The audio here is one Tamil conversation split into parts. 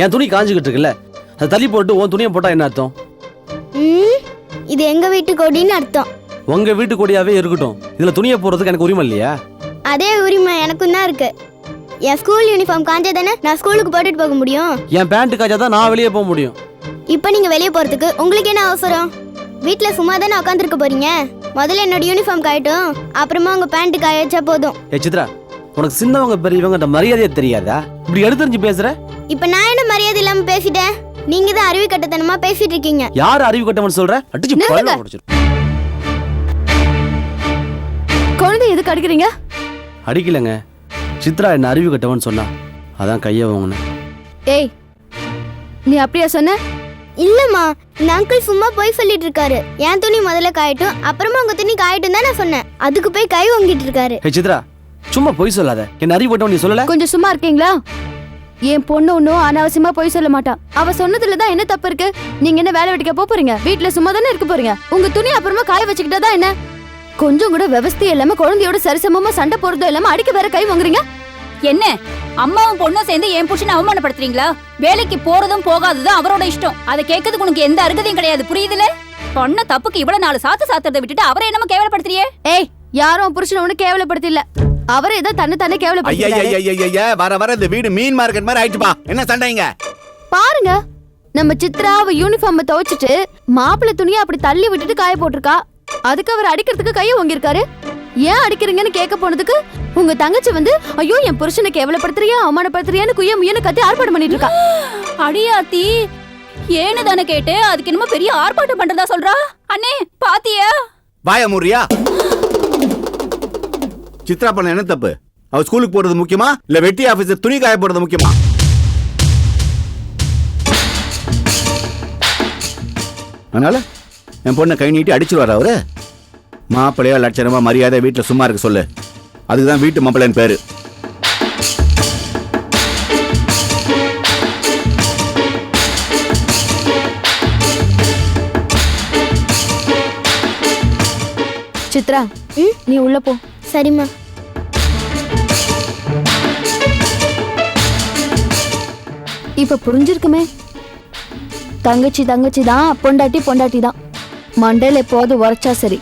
என் துணி காஞ்சுக்கிட்டு இருக்குல்ல அதை தள்ளி போட்டு உன் துணியை போட்டா என்ன அர்த்தம்? ம் இது எங்க வீட்டு கொடின்னு அர்த்தம். உங்க வீட்டு கொடியாவே இருக்கட்டும். இதுல துணியை போடுறதுக்கு எனக்கு உரிமை இல்லையா? அதே உரிமை எனக்கும் தான் இருக்கு. என் ஸ்கூல் யூனிஃபார்ம் காஞ்சா தானே நான் ஸ்கூலுக்கு போட்டுட்டு போக முடியும்? என் பேண்ட் காய்ச்சா தான் நான் வெளியே போக முடியும். இப்போ நீங்க வெளியே போறதுக்கு உங்களுக்கு என்ன அவசரம்? வீட்ல சும்மா தானே உட்காந்துருக்க போறீங்க? முதல்ல என்னோட யூனிஃபார்ம் காயட்டும் அப்புறமா உங்க பேண்ட் காய வச்சா போதும். ஏ சித்ரா உனக்கு சின்னவங்க பெரியவங்க மரியாதையே தெரியாதா? இப்படி எடுத்துரிஞ்சு பேசுற? இப்போ நான் என்ன மரியாதை இல்லாம பேசிட்டேன்? நீங்க தான் அறிவு கட்டத்தனமா பேசிட்டு இருக்கீங்க. யார் அறிவு கட்டவன் சொல்ற? அடிச்சு பல்ல உடைச்சிரு. குழந்தை எதுக்கு அடிக்கிறீங்க? அடிக்கலங்க. சித்ரா என்ன அறிவு கட்டவன் சொன்னா அதான் கையை வாங்கினேன். ஏய் நீ அப்படியா சொன்ன? இல்லம்மா இந்த அங்கிள் சும்மா போய் சொல்லிட்டு இருக்காரு. என் துணி முதல்ல காயட்டும் அப்புறமா உங்க துணி காயட்டும் தான் நான் சொன்னேன். அதுக்கு போய் கை வாங்கிட்டு இருக்காரு. ஏ சித்ரா சும்மா பொய் சொல்லாத. என்ன அறிவு கட்டவன் நீ சொல்லல? கொஞ்சம் சும்மா இருக்கீங்களா? என் பொண்ணு ஒன்றும் அனாவசியமா போய் சொல்ல மாட்டா. அவ சொன்னதுல தான் என்ன தப்பு இருக்கு? நீங்க என்ன வேலை வெட்டிக்க போறீங்க? வீட்ல சும்மா தானே இருக்க போறீங்க? உங்க துணி அப்புறமா காய வச்சுக்கிட்டா தான் என்ன? கொஞ்சம் கூட விவசாயம் இல்லாம குழந்தையோட சரிசமமா சண்டை போறதும் இல்லாம அடிக்க வேற கை வாங்குறீங்க? என்ன? அம்மாவும் பொண்ணும் சேர்ந்து என் புருஷனை அவமானப்படுத்துறீங்களா? வேலைக்கு போறதும் போகாததும் அவரோட இஷ்டம். அதை கேட்கறதுக்கு உனக்கு எந்த அருகதையும் கிடையாது. புரியுதுல பண்ண தப்புக்கு இவ்வளவு நாலு சாத்து சாத்துறதை விட்டுட்டு அவரை என்னமோ கேவலப்படுத்துறியே? ஏய் யாரும் புருஷனை ஒண்ணு கேவலப்படுத்த இல்ல அவரே ஏதோ தன்னை தானே கேவலப்படுத்த ஐயா வர வர இந்த வீடு மீன் மார்க்கெட் மாதிரி ஆயிடுச்சுப்பா. என்ன சண்டைங்க? பாருங்க நம்ம சித்ரா அவ யூனிஃபார்ம் துவைச்சிட்டு மாப்பிள்ளை துணியை அப்படி தள்ளி விட்டுட்டு காய போட்டிருக்கா. அதுக்கு அவர் அடிக்கிறதுக்கு கையை வாங்கியிருக்காரு ஏன் அடிக்கிறீங்கன்னு கேட்க போனதுக்கு உங்க தங்கச்சி வந்து ஐயோ என் புருஷனை கேவலப்படுத்துறியா அவமானப்படுத்துறியான்னு குய்ய முயன்னு கத்தி ஆர்ப்பாட்டம் பண்ணிட்டு இருக்கா. அடியாத்தி ஏன்னு தானே கேட்டு அதுக்கு என்னமோ பெரிய ஆர்ப்பாட்டம் பண்றதா சொல்றா? அண்ணே பாத்தியா? வாய முறியா சித்ரா பண்ண என்ன தப்பு? அவ ஸ்கூலுக்கு போறது முக்கியமா? இல்ல வெட்டி ஆபீசர் துணி காய போடுறது முக்கியமா? அதனால என் பொண்ணை கை நீட்டி அடிச்சிருவாரு அவரு? மாப்பிள்ளையா லட்சணமா மரியாதை வீட்டுல சும்மா இருக்க சொல்லு. அதுக்குதான் வீட்டு மாப்பிள்ளைன்னு பேரு. சித்ரா நீ உள்ள போ. சரிம்மா. இப்ப புரிஞ்சிருக்குமே? தங்கச்சி தங்கச்சி தான் பொண்டாட்டி பொண்டாட்டி தான். மண்டையில எப்போது உரைச்சா சரி.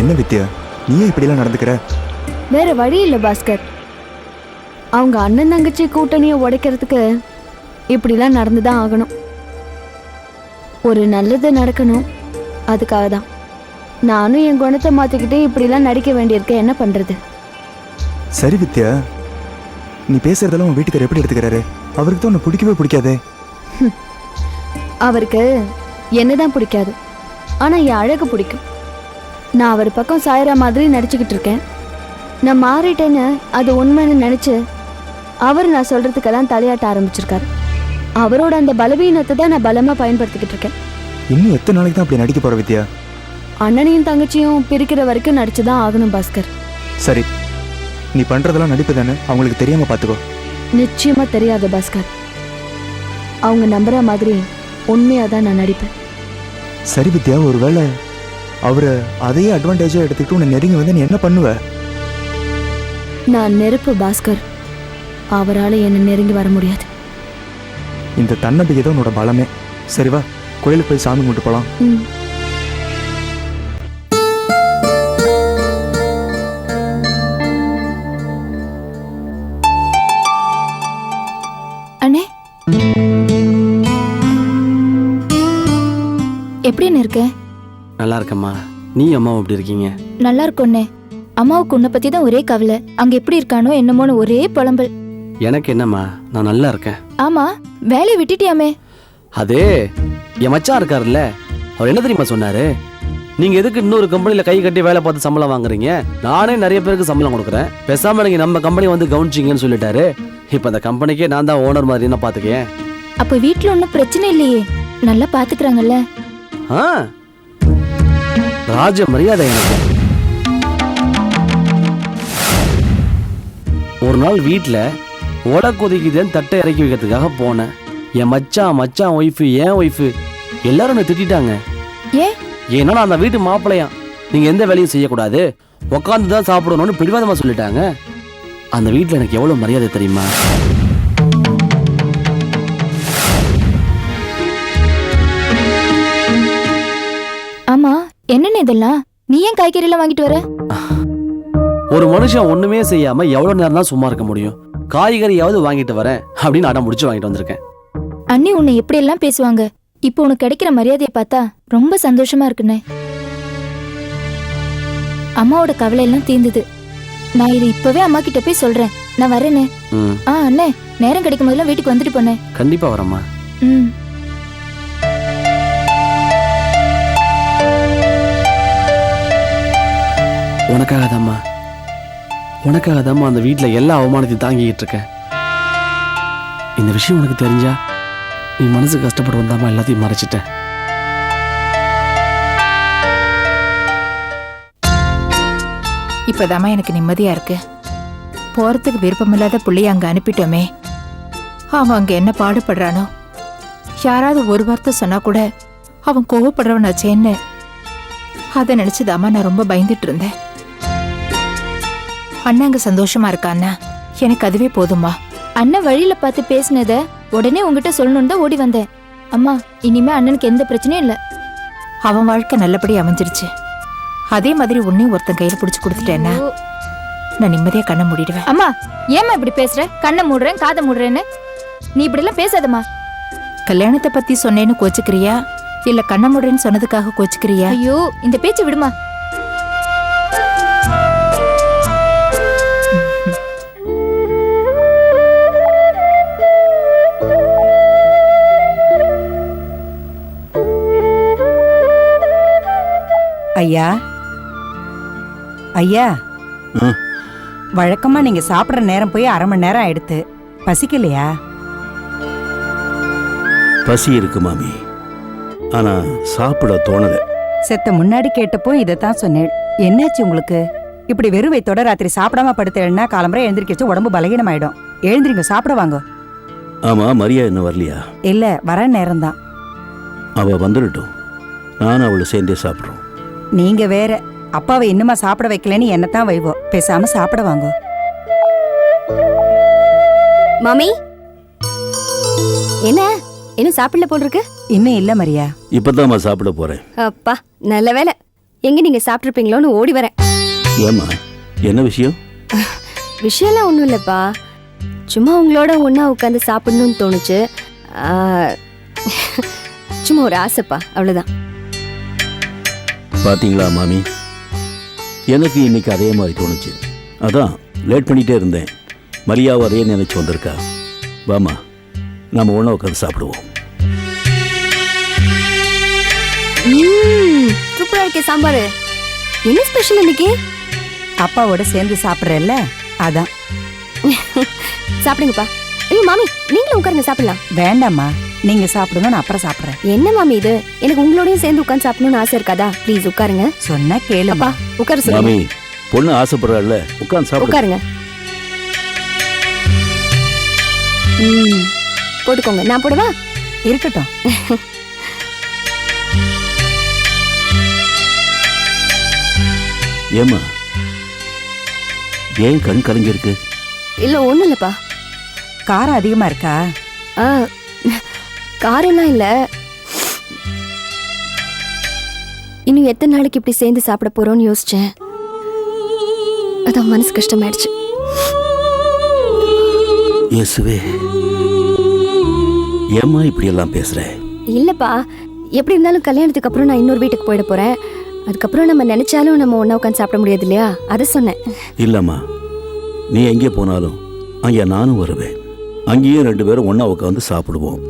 என்ன வித்யா? நீயே இப்படிலாம் நடந்துக்கிற? வேற வழி இல்ல பாஸ்கர். அவங்க அண்ணன் தங்கச்சி கூட்டணியை உடைக்கிறதுக்கு இப்படிலாம் நடந்துதான் ஆகணும். ஒரு நல்லது நடக்கணும். அதுக்காக தான். நானும் என் குணத்தை மாத்திக்கிட்டு இப்படிலாம் நடிக்க வேண்டியிருக்க. என்ன பண்றது? சரி வித்யா. நீ பேசுறதெல்லாம் உன் வீட்டுக்காரர் எப்படி எடுத்துக்கிறாரு? அவருக்கு தான் உன்னை பிடிக்கவே பிடிக்காதே. அவருக்கு என்னதான் பிடிக்காது. ஆனா என் அழகு பிடிக்கும். நான் அவர் பக்கம் சாயற மாதிரி நடிச்சுக்கிட்டு இருக்கேன். நான் மாறிட்டேன்னு அது உண்மைன்னு நினைச்சு அவர் நான் சொல்றதுக்கெல்லாம் தலையாட்ட ஆரம்பிச்சிருக்காரு. அவரோட அந்த பலவீனத்தை தான் நான் பலமா பயன்படுத்திக்கிட்டு இருக்கேன். இன்னும் எத்தனை நாளைக்கு தான் அப்படி நடிக்க போற வித்யா? அண்ணனையும் தங்கச்சியும் பிரிக்கிற வரைக்கும் நடிச்சுதான் ஆகணும் பாஸ்கர். சரி. நீ பண்றதெல்லாம் நடிப்பு தானே? அவங்களுக்கு தெரியாம பாத்துக்கோ. நிச்சயமா தெரியாது பாஸ்கர். அவங்க நம்புற மாதிரி உண்மையா தான் நான் நடிப்பேன். சரி வித்யா ஒருவேளை அவரு அதையே அட்வான்டேஜா எடுத்துக்கிட்டு உன்னை நெருங்கி வந்து நீ என்ன பண்ணுவ? நான் நெருப்பு பாஸ்கர். அவரால என்னை நெருங்கி வர முடியாது. இந்த தன்னம்பிக்கை தான் உன்னோட பலமே. சரி வா கோயிலுக்கு போய் சாமி கும்பிட்டு போலாம். ம். அண்ணே. எப்படின்னு இருக்க? நல்லா இருக்கம்மா. நீ அம்மாவும் எப்படி இருக்கீங்க? நல்லா இருக்கும்ண்ணே அம்மாவுக்கு உன்னை பத்தி தான் ஒரே கவலை. அங்க எப்படி இருக்கானோ என்னமோன்னு ஒரே புலம்பல். எனக்கு என்னம்மா? நான் நல்லா இருக்கேன். ஆமா. வேலையை விட்டுட்டியாமே? அதே என் மச்சான் இருக்காருல்ல அவர் என்ன தெரியுமா சொன்னாரு? நீங்க எதுக்கு இன்னொரு கம்பெனில கை கட்டி வேலை பார்த்து சம்பளம் வாங்குறீங்க? நானே நிறைய பேருக்கு சம்பளம் கொடுக்குறேன். பேசாம நீங்க நம்ம கம்பெனி வந்து கவனிச்சிங்கன்னு சொல்லிட்டாரு. இப்ப அந்த கம்பெனிக்கே நான் தான் ஓனர் மாதிரி என்ன பாத்துக்கேன் அப்ப வீட்ல ஒன்னும் பிரச்சனை இல்லையே. நல்லா பாத்துக்கிறாங்கல்ல ஆ ராஜ மரியாதை எனக்கு. ஒரு நாள் வீட்ல உட கொதிக்குதுன்னு தட்டை இறக்கி வைக்கிறதுக்காக போனேன். என் மச்சான் மச்சான் ஒய்ஃபு ஏன் ஒய்ஃபு எல்லாரும் என்னை திட்டிட்டாங்க. ஏன் ஏன்னா நான் அந்த வீட்டு மாப்பிள்ளையாம் நீங்க எந்த வேலையும் செய்யக்கூடாது. உட்காந்து தான் சாப்பிடணும்னு பிடிவாதமா சொல்லிட்டாங்க. அந்த வீட்டில் எனக்கு எவ்வளவு மரியாதை தெரியுமா? ஆமா என்னென்ன இதெல்லாம்? நீ ஏன் காய்கறி எல்லாம் வாங்கிட்டு வர? ஒரு மனுஷன் ஒண்ணுமே செய்யாம எவ்வளவு நேரம் தான் சும்மா இருக்க முடியும். காய்கறியாவது வாங்கிட்டு வரேன் அப்படின்னு அடம் முடிச்சு வாங்கிட்டு வந்திருக்கேன். அண்ணி உன்னை எப்படி எல்லாம் பேசுவாங்க? இப்போ உனக்கு கிடைக்கிற மரியாதையை பார்த்தா ரொம்ப சந்தோஷமா இருக்குண்ணே. அம்மாவோட கவலை எல்லாம் தீர்ந்தது நான் இது இப்பவே அம்மா கிட்ட போய் சொல்றேன். நான் வரேனே ம். ஆ அண்ணே நேரம் கிடைக்கும் போதெல்லாம் வீட்டுக்கு வந்துட்டு போனேன் கண்டிப்பா வரேம்மா. ம். உனக்காக தாம்மா உனக்காக தாம்மா அந்த வீட்டில் எல்லா அவமானத்தையும் தாங்கிக்கிட்டு இருக்கேன். இந்த விஷயம் உனக்கு தெரிஞ்சா நீ மனசு கஷ்டப்பட்டு வந்தாமா எல்லாத்தையும் மறைச்சிட்டேன் இப்போதாம்மா எனக்கு நிம்மதியா இருக்கு. போறதுக்கு விருப்பமில்லாத புள்ளைய அங்க அனுப்பிட்டோமே. அவன் அங்க என்ன பாடுபடுறானோ? யாராவது ஒரு வார்த்தை சொன்னா கூட அவன் கோவப்படுறவனாச்சேன்னு. அதை நினச்சிதாம்மா நான் ரொம்ப பயந்துட்டு இருந்தேன். அண்ணா அங்க சந்தோஷமா இருக்கான்னா எனக்கு அதுவே போதுமா அண்ணன் வழியில பார்த்து பேசினத உடனே உங்ககிட்ட சொல்லணும்னு தான் ஓடி வந்தேன். அம்மா இனிமே அண்ணனுக்கு எந்த பிரச்சனையும் இல்ல. அவன் வாழ்க்கை நல்லபடி அமைஞ்சிருச்சு. அதே மாதிரி உன்னையும் ஒருத்தன் கையில புடிச்சு கொடுத்துட்டேன்னா நான் நிம்மதியா கண்ணை மூடிடுவேன். அம்மா ஏம்மா இப்படி பேசுற? கண்ணை மூடுறேன் காதை மூடுறேன்னு? நீ இப்படி எல்லாம் பேசாதம்மா. கல்யாணத்தை பத்தி சொன்னேன்னு கோச்சுக்கிறியா? இல்ல கண்ணை மூடுறேன்னு சொன்னதுக்காக கோச்சுக்கிறியா? ஐயோ இந்த பேச்சு விடுமா. ஐயா. ஐயா. வழக்கமா நீங்க சாப்பிடுற நேரம் போய் அரை மணி நேரம் ஆயிடுத்து. பசிக்கலையா? பசி இருக்கு மாமி. ஆனா சாப்பிட தோணல. செத்த முன்னாடி கேட்டப்போ இதைத்தான் சொன்னேன். என்னாச்சு உங்களுக்கு? இப்படி வெறும் வயித்தோட ராத்திரி சாப்பிடாம படுத்தேன்னா காலம்பரை எழுந்திருக்க வச்சு உடம்பு பலகீனமாயிடும். எழுந்திரிங்க சாப்பிட வாங்க. ஆமா மரியா இன்னும் வரலையா? இல்ல வர நேரம்தான். அவ வந்துடட்டும். நானும் அவளை சேர்ந்தே சாப்பிட்றோம். நீங்க வேற. அப்பாவை இன்னுமா சாப்பிட வைக்கலன்னு என்னத்தான் வைவோம் பேசாம சாப்பிட வாங்க. மாமி? என்ன? இன்னும் சாப்பிடல போல் இருக்கு இன்னும் இல்ல மரியா. இப்பதாம்மா சாப்பிட போறேன். அப்பா நல்ல வேலை எங்க நீங்க சாப்பிட்ருப்பீங்களோன்னு ஓடி வரேன். ஏம்மா? என்ன விஷயம்? விஷயம்லாம் ஒன்றும் இல்லைப்பா. சும்மா உங்களோட ஒன்றா உட்காந்து சாப்பிடணும்னு தோணுச்சு. சும்மா ஒரு ஆசைப்பா. அவ்வளோதான் பாத்தீங்களா மாமி? எனக்கு இன்னைக்கு அதே மாதிரி தோணுச்சு. அதான் லேட் பண்ணிட்டே இருந்தேன். மரியாவை அதே நினைச்சு வந்திருக்கா. வாமா நாம ஒன்றா உட்காந்து சாப்பிடுவோம். சூப்பரா இருக்கே சாம்பார். என்ன ஸ்பெஷல் இன்னைக்கு? அப்பாவோட சேர்ந்து சாப்பிடுறல்ல அதான். சாப்பிடுங்கப்பா. ஐயோ மாமி நீங்களும் உட்காருங்க சாப்பிடலாம். வேண்டாம்மா. நீங்க சாப்பிடுங்க நான் அப்புறம் சாப்பிடுறேன். என்ன மாமி இது? எனக்கு உங்களோடயும் சேர்ந்து உட்காந்து சாப்பிடணும்னு ஆசை இருக்காதா? ப்ளீஸ் உட்காருங்க. சொன்னா கேளுப்பா உட்கார சொல்லுங்க. மாமி பொண்ணு ஆசைப்படுறாள்ல உட்காந்து சாப்பிடு. உட்காருங்க. ம் போட்டுக்கோங்க. நான் போடவா? இருக்கட்டும். ஏம்மா ஏன் கண் கலங்கிருக்கு இல்ல ஒண்ணும் இல்லப்பா. காரம் அதிகமா இருக்கா? ஆ காரம்லாம் இல்ல. இன்னும் எத்தனை நாளைக்கு இப்படி சேர்ந்து சாப்பிட போறோம்னு யோசிச்சேன். அதான் மனசு கஷ்டமாயிடுச்சு. இயேசுவே ஏம்மா இப்படி எல்லாம் பேசுற? இல்லப்பா எப்படி இருந்தாலும் கல்யாணத்துக்கு அப்புறம் நான் இன்னொரு வீட்டுக்கு போயிட போறேன். அதுக்கப்புறம் நம்ம நினைச்சாலும் நம்ம ஒண்ணா உட்காந்து சாப்பிட முடியாது இல்லையா? அதை சொன்னேன். இல்லம்மா நீ எங்கே போனாலும் அங்கே நானும் வருவேன். அங்கேயும் ரெண்டு பேரும் ஒன்றா உட்காந்து சாப்பிடுவோம்.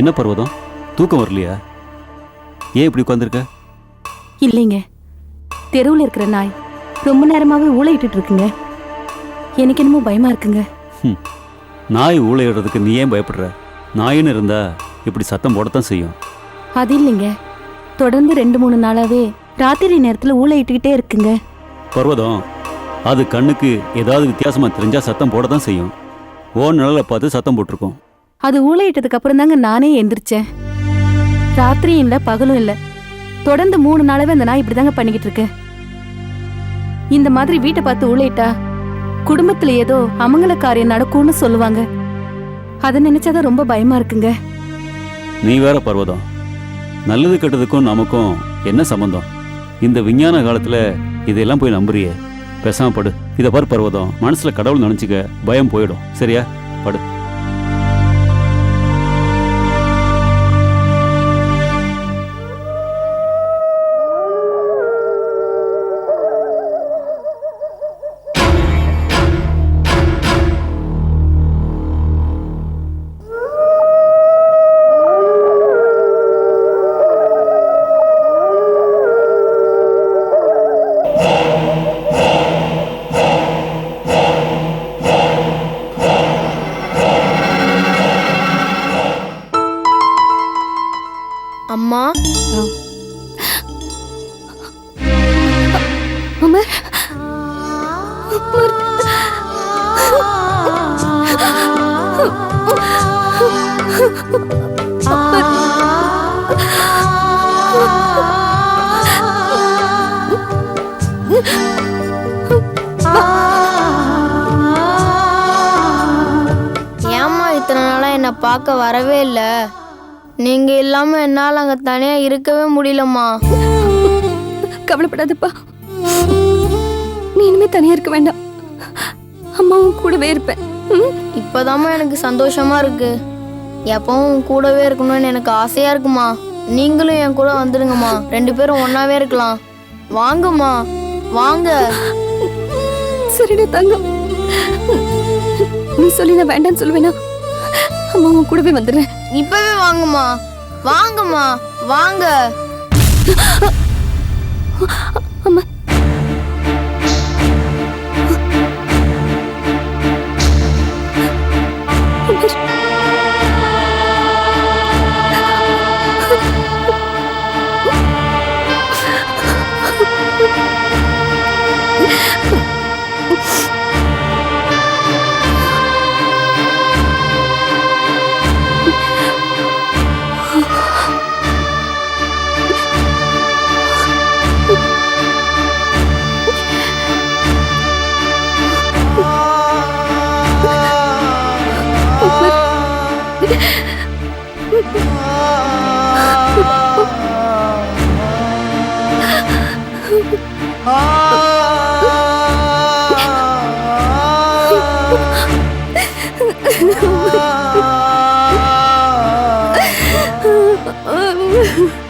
என்ன பர்வதம்? தூக்கம் வரலையா? ஏன் இப்படி உட்காந்துருக்க இல்லைங்க. தெருவில் இருக்கிற நாய் ரொம்ப நேரமாவே ஊழையிட்டு இருக்குங்க. எனக்கு என்னமோ பயமா இருக்குங்க. நாய் ஊழையிடுறதுக்கு நீ ஏன் பயப்படுற? நாயின்னு இருந்தா இப்படி சத்தம் போடத்தான் செய்யும். அது இல்லைங்க. தொடர்ந்து ரெண்டு மூணு நாளாவே ராத்திரி நேரத்துல ஊழையிட்டுக்கிட்டே இருக்குங்க. பர்வதம் அது கண்ணுக்கு ஏதாவது வித்தியாசமா தெரிஞ்சா சத்தம் போட தான் செய்யும். ஓ நிழலை பார்த்து சத்தம் போட்டிருக்கோம். அது ஊழையிட்டதுக்கு அப்புறம் தாங்க நானே எந்திரிச்சேன். ராத்திரியும் இல்லை பகலும் இல்லை. தொடர்ந்து மூணு நாளாவே அந்த நாய் இப்படிதாங்க பண்ணிக்கிட்டு இருக்கு. இந்த மாதிரி வீட்டை பார்த்து ஊழையிட்டா குடும்பத்துல ஏதோ அமங்கல காரியம் நடக்கும்னு சொல்லுவாங்க. அதை நினைச்சாதான் ரொம்ப பயமா இருக்குங்க. நீ வேற பர்வதம். நல்லது கெட்டதுக்கும் நமக்கும் என்ன சம்பந்தம்? இந்த விஞ்ஞான காலத்துல இதெல்லாம் போய் நம்புறியே. பேசாம படு. இதை பார் பர்வதம். மனசுல கடவுள் நினைச்சுக்க பயம் போயிடும். சரியா? படு. ஏம்மா இத்தனை நாளா என்னை பார்க்க வரவே இல்லை. நீங்க இல்லாம என்னால் அங்க தனியா இருக்கவே முடியலம்மா. கவலைப்படாதப்பா. நீ இனிமே தனியா இருக்க வேண்டாம். அம்மாவும் கூடவே இருப்பேன்? இப்போதாம்மா எனக்கு சந்தோஷமா இருக்கு. எப்பவும் கூடவே இருக்கணும்னு எனக்கு ஆசையா இருக்குமா? நீங்களும் என் கூட வந்துடுங்கம்மா. ரெண்டு பேரும் ஒன்னாவே இருக்கலாம். வாங்கம்மா. வாங்க. சரிடா தங்கம். நீ சொல்லி நான் வேண்டாம்னு சொல்லுவேனா? அம்மா உன் கூடவே வந்துடுறேன். இப்பவே வாங்கம்மா. வாங்கம்மா. வாங்க. அம்மா ஆ